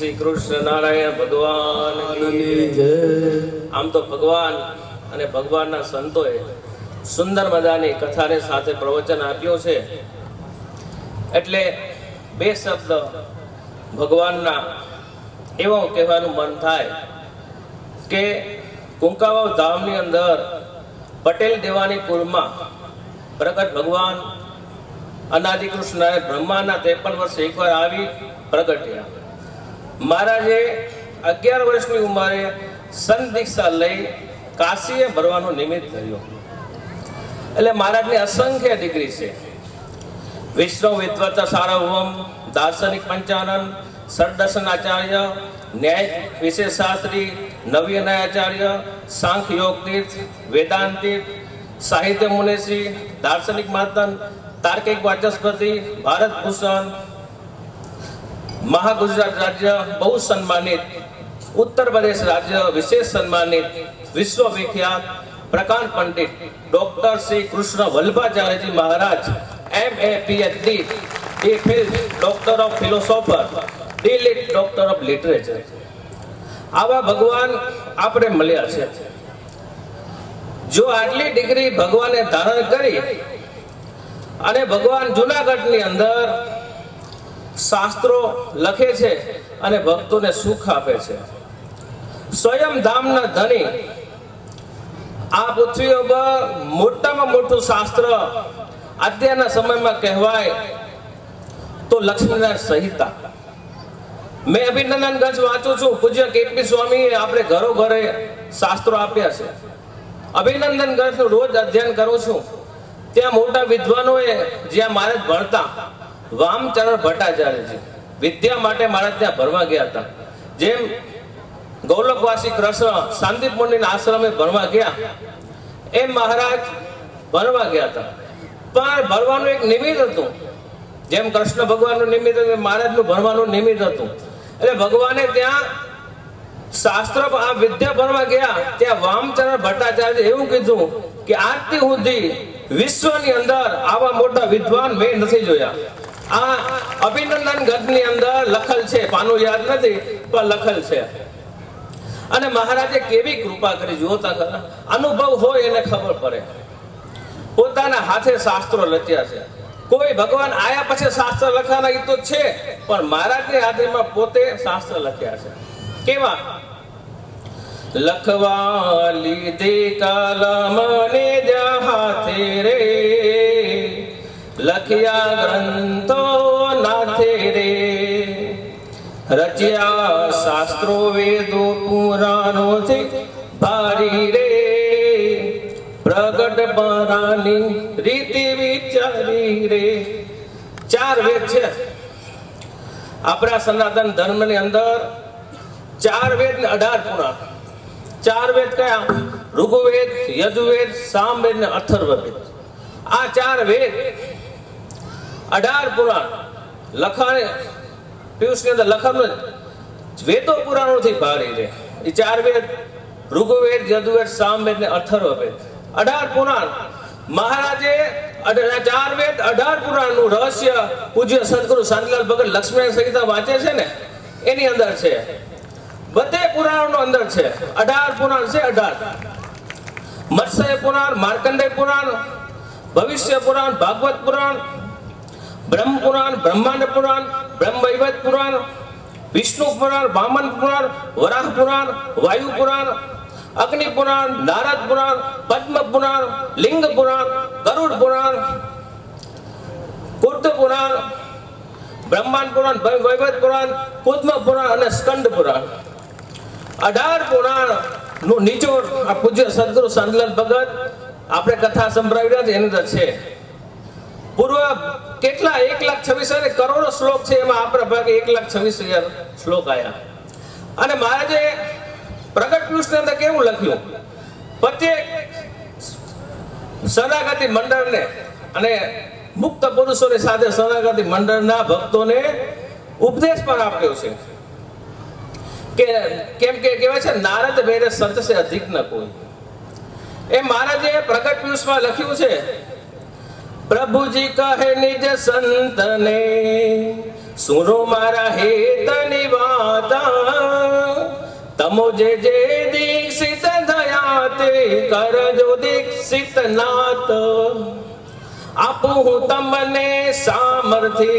શ્રી કૃષ્ણ નારાયણ ભગવાન આમ તો ભગવાન અને ભગવાનના સંતોએ સુંદર મજાની કથાને સાથે પ્રવચન આપ્યું છે. એટલે બે શબ્દ ભગવાનના એવું કહેવાનું મન થાય કે કુંકાવાવ ધામની અંદર પટેલ દેવાની કુલમાં પ્રગટ ભગવાન અનાદિકૃષ્ણ બ્રહ્માના ત્રેપન વર્ષે એકવાર આવી પ્રગટ્યા. મહારાજે અગિયાર વર્ષની ઉંમરે સંત દીક્ષા લઈ કાશીએ ભરવાનું નિમિત્ત થયું એટલે મહારાજની અસંખ્ય ડિગ્રી છે. વિષ્ણુ વિદ્વત સારવમ દાર્શનિક પંચાનન સરદર્શન આચાર્ય ન્યાય વિશેષ શાસ્ત્રી નવ્ય ન્યાયાચાર્ય સાંખ યોગ તીર્થ વેદાંત તીર્થ સાહિત્ય મુનિશ્રી દાર્શનિક માતન તાર્કિક વાચસ્પતિ, ભારત ભૂષણ મહાગુજરાત રાજ્ય બહુ સન્માનિત, ઉત્તર પ્રદેશ રાજ્ય વિશેષ સન્માનિત વિશ્વવિખ્યાત પ્રકાંડ Pandit doctor Shri Krishna Vallabhacharyaji Maharaj M A PhD D Phil doctor of philosopher D Lit doctor of literature આવા ભગવાન આપણે મળ્યા છે. જો આટલી ડિગ્રી ભગવાને ધારણ કરી અને ભગવાન જુનાગઢની અંદર શાસ્ત્રો લખે છે અને ભક્તોને સુખ આપે છે. સ્વયં ધામના ધણી, આ પૃથ્વી ઉપર મોટામાં મોટું શાસ્ત્ર અત્યારના સમયમાં કહેવાય તો લક્ષ્મીનારાયણ સંહિતા. મેં અભિનંદન ગંજ વાંચું છું. પૂજ્ય કેપી સ્વામીએ આપણે ઘરો ઘરે શાસ્ત્રો આપ્યા છે. અભિનંદન અભિનંદનગંજનું રોજ અધ્યયન કરું છું. ત્યાં મોટા વિદ્વાનોએ જ્યાં મારે ભણતા વામચરણ ભટ્ટાચાર્યજી વિદ્યા માટે મારા ત્યાં ભરવા ગયા હતા. જેમ ગૌલકવાસી કૃષ્ણ મુનિના આશ્રમે ભણવા ગયા, એમ મહારાજ ભણવા ગયા હતા. પણ ભણવાનું એક નિમિત્ત હતું. જેમ કૃષ્ણ ભગવાનનું નિમિત્ત હતું મહારાજનું ભણવાનું નિમિત્ત હતું. એટલે ભગવાને ત્યાં શાસ્ત્ર આ વિદ્યા ભણવા ગયા, ત્યાં વામચરણ ભટ્ટાચાર્ય એવું કીધું કે આજથી સુધી વિશ્વની અંદર આવા મોટા વિદ્વાન મેં નથી જોયા. આ અભિનંદન ગઢની અંદર લખલ છે. પાનું યાદ નથી, પણ લખલ છે. અને મહારાજે કેવી કૃપા કરી જોતા અનુભવ હોય એને ખબર પડે. પોતાના હાથે શાસ્ત્રો લખ્યા છે. કોઈ ભગવાન આયા પછી શાસ્ત્ર લખવાના એ તો છે, પણ મહારાજની હાથેમાં પોતે શાસ્ત્ર લખ્યા છે. કેવા? લખવા લીધે કલમ ને હાથે રે. લખ્યા ગ્રંથો નાથે રે. રચ્યા શાસ્ત્રો વેદો પુરાણો ભારી રે. પ્રગટ પરાની રીતિ વિચારી રે. ચાર વેદ છે. આપણા સનાતન ધર્મની અંદર ચાર વેદ ને અઢાર પુરાણ. ચાર વેદ કયા? ઋગુવેદ યજુવેદ સામવેદ ને અથર્વવેદ. આ ચાર વેદ અઢાર પુરાણ. લખાણ, પિયુષની અંદર લખાણ વેદો પુરાણોથી ભારી છે એ ચાર વેદ, ઋગુવેદ, યજુર્વેદ, સામવેદ ને અથર્વવેદ અઢાર પુરાણ. મહારાજે ચાર વેદ, અઢાર પુરાણનું રહસ્ય પૂજ્ય સદગુરુ શાંતિલાલ ભગત લક્ષ્મણ સંહિતા વાંચે છે ને? એની અંદર છે. બધે પુરાણો અંદર છે. અઢાર પુરાણ છે અઢાર. મત્સ્ય પુરાણ, માર્કંડેય પુરાણ, ભવિષ્ય પુરાણ, ભાગવત પુરાણ બ્રહ્મ પુરાણ, બ્રહ્માંડ પુરાણ બ્રહ્મ વૈવત પુરાણ, વિષ્ણુ પુરાણ, વામન પુરાણ, વરાહ પુરાણ, વાયુ પુરાણ, અગ્નિ પુરાણ, નારદ પુરાણ, પદ્મ પુરાણ, લિંગ પુરાણ, ગરુડ પુરાણ કુર્ત પુરાણ, બ્રહ્માંડ પુરાણ વૈવત પુરાણ, કુદ્મ પુરાણ અને સ્કંદ પુરાણ. અઢાર પુરાણનું નિચોડ આ પૂજ્ય સદગુરુ શાંતિલાલ ભગત, આપણે કથા સંભળાવી રહ્યા એની અંદર છે. પૂર્વ કેટલા એક લાખ છવ્વીસ હજાર? કરોડો શ્લોક છે એમાં આપણા ભાગે એક લાખ છવ્વીસ હજાર શ્લોક આવ્યા અને મહારાજે પ્રગટ કૃષ્ણ અંદર કેવું લખ્યું? પ્રત્યેક શરણાગતિ મંડળને અને મુક્ત પુરુષોની સાથે શરણાગતિ મંડળના ભક્તોને ઉપદેશ પણ આપ્યો છે. કે કેમ કે કહેવાય છે, નારદ ભેરે સંત અધિક ન કોઈ. એ મહારાજે પ્રગટ પિયુષમાં લખ્યું છે પ્રભુજી કહે નિજ સંતને સુરો મારા હેતની વાત. તમો જે જે દીક્ષિત થયા તે કરજો દીક્ષિત નાત આપું હું તમને સામર્થ્ય,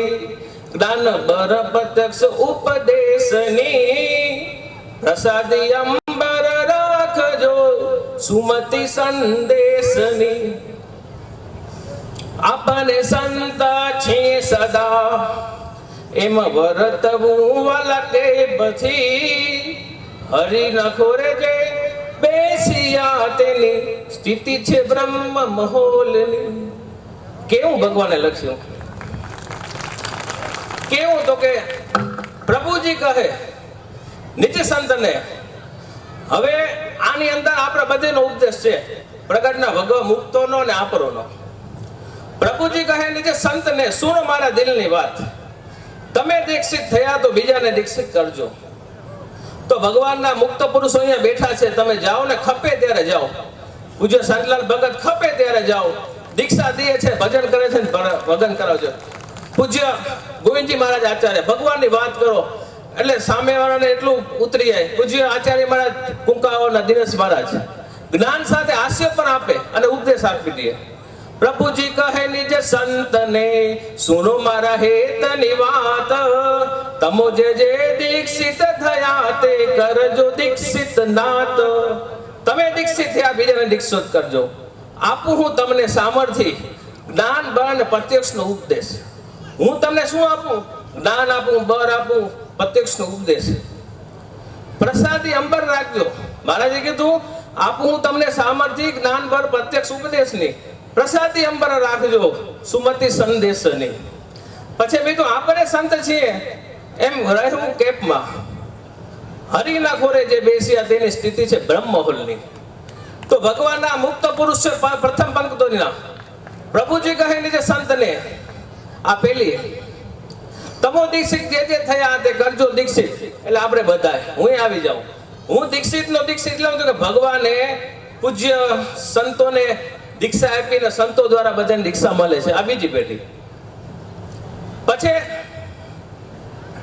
જ્ઞાન બર પ્રત્યક્ષ ઉપદેશની પ્રસાદી અંબર રાખજો, સુમતિ સંદેશની. આપને સંત છે સદા. એમ વરતવું વલકે પછી હરી નખોરે જે બેસિયા તેની. સ્થિતિ છે બ્રહ્મ મહોલની. કેવું ભગવાને લખ્યું? કેવું તો કે પ્રભુજી કહે નીચે સંતને, હવે આની અંદર આપણે બધેનો ઉપદેશ છે. પ્રગટના ભગવા મુક્તોનો ને આપરોનો. પ્રભુજી કહે સંત સંતને સુનો મારા દિલની વાત. તમે દીક્ષિત થયા તો બીજાને દીક્ષિત કરજો. તો ભગવાનના મુક્ત પુરુષો અહીંયા બેઠા છે, તમે જાઓ ને ખપે ત્યારે જાઓ. પૂજ્ય સંતલાલ ભગત ખપે ત્યારે જાઓ. દીક્ષા દે છે, ભજન કરે છે ભજન કરાવજો. પૂજ્ય ગોવિંદજી મહારાજ આચાર્ય, ભગવાનની વાત કરો. એટલે સામેવાળાને એટલું ઉતરી જાય. પૂજ્ય આચાર્ય મહારાજ કુંકાઓના દિનેશ મહારાજ. જ્ઞાન સાથે હાસ્ય પણ આપે અને ઉપદેશ આપી દે. પ્રભુજી કહે નિજ સંતને, સુનો મારા હેતની વાત. તમો જે જે દીક્ષિત થયા તે કરજો દીક્ષિત નાત. તમે દીક્ષિત થયા, બીજાને દીક્ષિત કરજો. આપું હું તમને સામર્થ્ય જ્ઞાન બળ અને પ્રત્યક્ષનો ઉપદેશ. હું તમને શું આપું? જ્ઞાન આપું, બળ આપું, પ્રત્યક્ષનો ઉપદેશ. પ્રસાદી અંબર રાખજો. મહારાજે કીધું, આપું હું તમને સામર્થ્ય, જ્ઞાન, બળ, પ્રત્યક્ષ ઉપદેશની. પ્રસાદી અંબર રાખજો, સુમતિ સંદેશની. પછી મેં તો આપણે સંત છીએ, એમ રહેવું કેપમાં. હરિના ખોરે જે બેસ્યા તેની સ્થિતિ છે બ્રહ્મહોલની. તો ભગવાનના મુક્ત પુરુષ છે પ્રથમ પંક્તિના. પ્રભુજી કહે છે સંતને, આ પેલી તમો દીક્ષિત જે જે થયા તે કરજો દીક્ષિત. એટલે આપણે બધાય હું આવી જાઉં. હું દીક્ષિત નો દીક્ષિત લઉં છું કે ભગવાને પૂજ્ય સંતોને દીક્ષા આપીને સંતો દ્વારા બધાને દીક્ષા મળે છે. આ બીજી પેઢી. પછી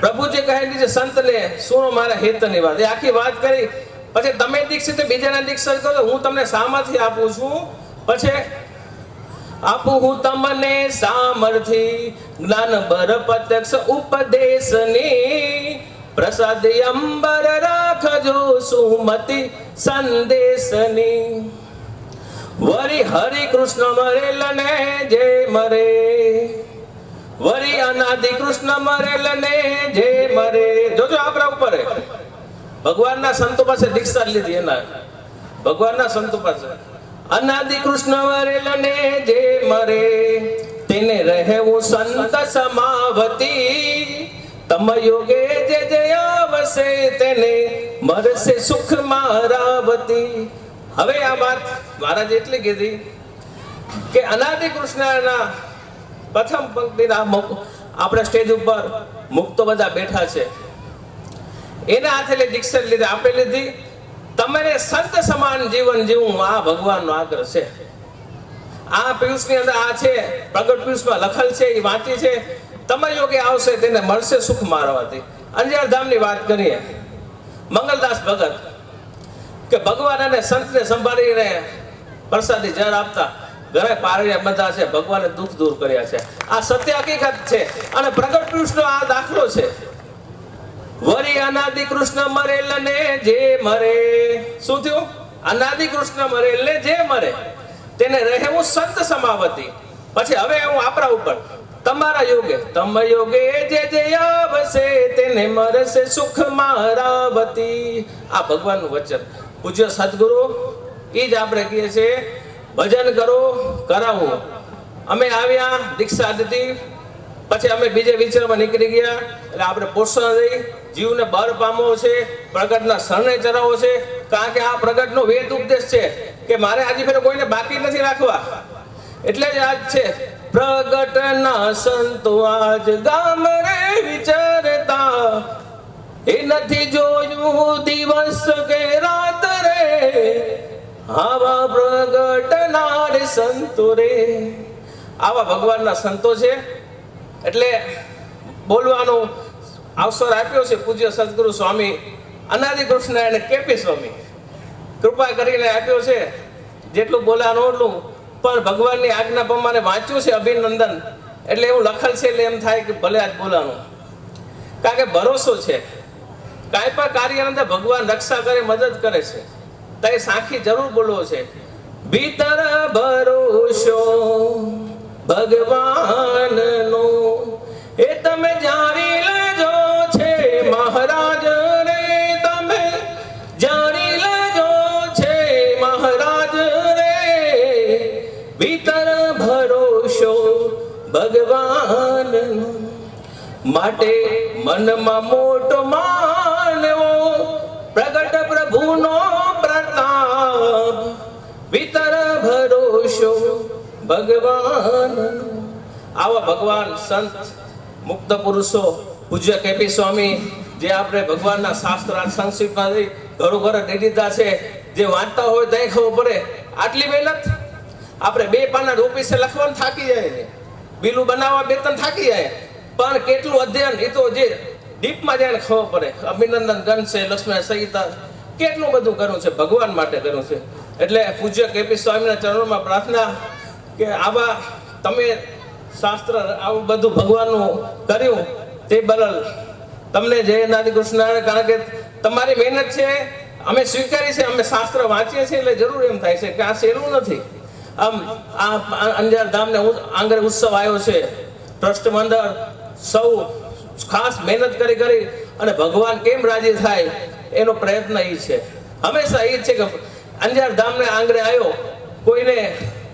પ્રભુજી કહે છે, સંતને સુનો મારા હેતની વાત. એ આખી વાત કરી. પછી તમે દીક્ષિત, બીજાને દીક્ષિત કરો, હું તમને સામાથી આપું છું. પછી આપું હું તમને સામર્થી જ્ઞાન બર પ્રત્યક્ષ ઉપદેશની પ્રસાદી અંબર રાખજો સુમતિ સંદેશની. વરી હરિ કૃષ્ણ મરેલ ને જે મરે વરી અનાદિ કૃષ્ણ મરેલ ને જે મરે જોજો આપણા ઉપર હે. ભગવાનના સંતો પાસે દીક્ષા લીધી એના ભગવાનના સંતો પાસે અનાદિ કૃષ્ણ મરેલ ને જે મરે તેને રહેવું સંત સમાવતી તમ યોગે જે જે આવશે તેને મરશે સુખ મારાવતી હવે આ વાત મહારાજ એટલી કીધી કે અનાદિ કૃષ્ણના પ્રથમ પંક્તિના આપણે સ્ટેજ ઉપર મુક્તો બધા બેઠા છે. એના હાથે દીક્ષા લીધી આપે લીધી, તમને સંત સમાન જીવન જીવવું આ ભગવાનનો આગ્રહ છે. આ પિયુષની અંદર આ છે, પ્રગટ પિયુષમાં લખલ છે એ વાંચી છે. તમે યોગે આવશે તેને મળશે સુખ મારવાથી. અંજાર ધામની વાત કરીએ. મંગલદાસ ભગત કે ભગવાન અને સંતને સંભાળીને પ્રસાદી જળ આપતા ઘરે પારણ્યા બધા છે, ભગવાને દુઃખ દૂર કર્યા છે. આ સત્ય હકીકત છે અને પ્રગટ પુરુષનો આ દાખલો છે. વરી અનાદિ કૃષ્ણ મરેલ ને જે મરે. શું થયું? અનાદિ કૃષ્ણ મરેલ ને જે મરે. તેને રહેવું સંત સમાવતી. પછી હવે હું આપણા ઉપર. તમારા યોગે, તમ યોગે જે જે આવશે તેને મરશે સુખ મારાવતી. આ ભગવાનનું વચન. પૂજ્ય સદગુરુ એ જ આપણે કહીએ છીએ, ભજન કરો, કરાવો. અમે આવ્યા, દીક્ષા દીધી પછી અમે બીજે વિચારમાં નીકળી ગયા, એટલે આપણે પોષણ રહી જીવને બળ પામવો છે, પ્રગટના શરણે ચરાવવો છે, કારણ કે આ પ્રગટનો વેદ ઉપદેશ છે, કે મારે આજે ફેર કોઈને બાકી નથી રાખવા. એટલે જ આજ છે, પ્રગટના સંતો આજ ગામ રે વિચારતા, એ નથી જોયું દિવસ આવા પ્રગટનાર સંતો રે. આવા ભગવાનના સંતો છે. એટલે બોલવાનો અવસર આપ્યો છે પૂજ્ય સદગુરુ સ્વામી, અનાદિ કૃષ્ણ અને કેપી સ્વામી. કૃપા કરીને આપ્યો છે. જેટલું બોલાનું એટલું. પણ ભગવાનની આજ્ઞા પ્રમાણે વાંચ્યું છે અભિનંદન. એટલે એવું લખેલ છે એટલે એમ થાય કે ભલે આજ બોલાનું કારણ કે ભરોસો છે. કાંઈ પણ કાર્યની અંદર ભગવાન રક્ષા કરે, મદદ કરે છે. તો સાખી જરૂર બોલવો છે. ભીતર ભરોસો ભગવાનનો. એ તમે જાણી લેજો છે મહારાજ રે તમે. જાણી લેજો છે મહારાજ રે ભીતર ભરોસો ભગવાનનો. માટે મનમાં મોટો માનવો. પ્રગટ પ્રભુનો ભરોસો ભગવાન આવા ભગવાન સંત, મુક્ત પુરુષો, પૂજ્ય કેપી સ્વામી, જે આપણે ભગવાનના શાસ્ત્ર સંસ્કૃતમાં જઈ ઘરો ઘરે દીધા છે, જે વાંચતા હોય ત્યાં ખબર પડે. આટલી મહેનત? આપણે બે પાના ઓફિસે લખવાનું થાકી જાય બિલું બનાવવા બે ત્રણ થાકી જાય. પણ કેટલું અધ્યયન, એ તો જે ડીપમાં જાય ખબર પડે. અભિનંદન ગણ છે, લક્ષ્મણ સંહિતા. કેટલું બધું કરવું છે, ભગવાન માટે કરવું છે. એટલે પૂજ્ય કેપી સ્વામીના ચરણોમાં પ્રાર્થના કે આવા તમે શાસ્ત્ર, આવું બધું ભગવાનનું કર્યું તે બદલ તમને જય નારી કૃષ્ણ કારણ કે તમારી મહેનત છે, અમે સ્વીકારી છે, અમે શાસ્ત્ર વાંચીએ છીએ, એટલે જરૂર એમ થાય છે કે આ સહેલું નથી. આમ આ અંજાર ધામને ઉ- ઉત્સવ આવ્યો છે. ટ્રસ્ટ મંડળ સૌ ખાસ મહેનત કરી કરી અને ભગવાન કેમ રાજી થાય એનો પ્રયત્ન એ છે. હંમેશા એ છે કે અંજાર ધામને આંગળે આવ્યો કોઈને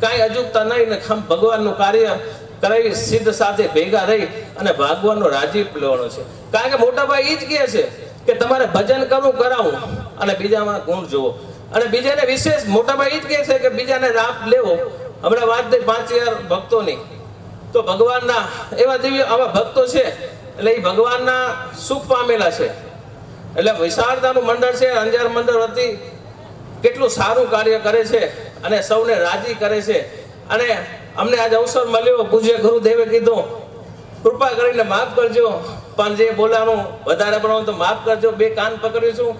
કાંઈ અજુકતા નહીં ને ખમ ભગવાનનું કાર્ય કરાવી સિદ્ધ સાથે ભેગા રહી અને ભાગવાનો રાજીપ લેવાનો છે. કારણ કે મોટા ભાઈ એ જ કહે છે કે તમારે ભજન કરવું કરાવું અને બીજામાં ગુણ જુઓ અને બીજાને વિશેષ મોટા ભાઈ એ જ કહે છે કે બીજાને લાભ લેવો. હમણાં વાત થઈ પાંચ હજાર ભક્તોની. તો ભગવાનના એવા જેવી આવા ભક્તો છે. એટલે એ ભગવાનના સુખ પામેલા છે. એટલે વિશાળતાનું મંડળ છે, અંજાર મંડળ વતી કેટલું સારું કાર્ય કરે છે અને સૌને રાજી કરે છે. અને અમને આજ અવસર મળ્યો. પૂજ્ય ગુરુદેવે કીધું, કૃપા કરીને માફ કરજો. પણ જે બોલાનું વધારે પણ તો માફ કરજો. બે કાન પકડીશું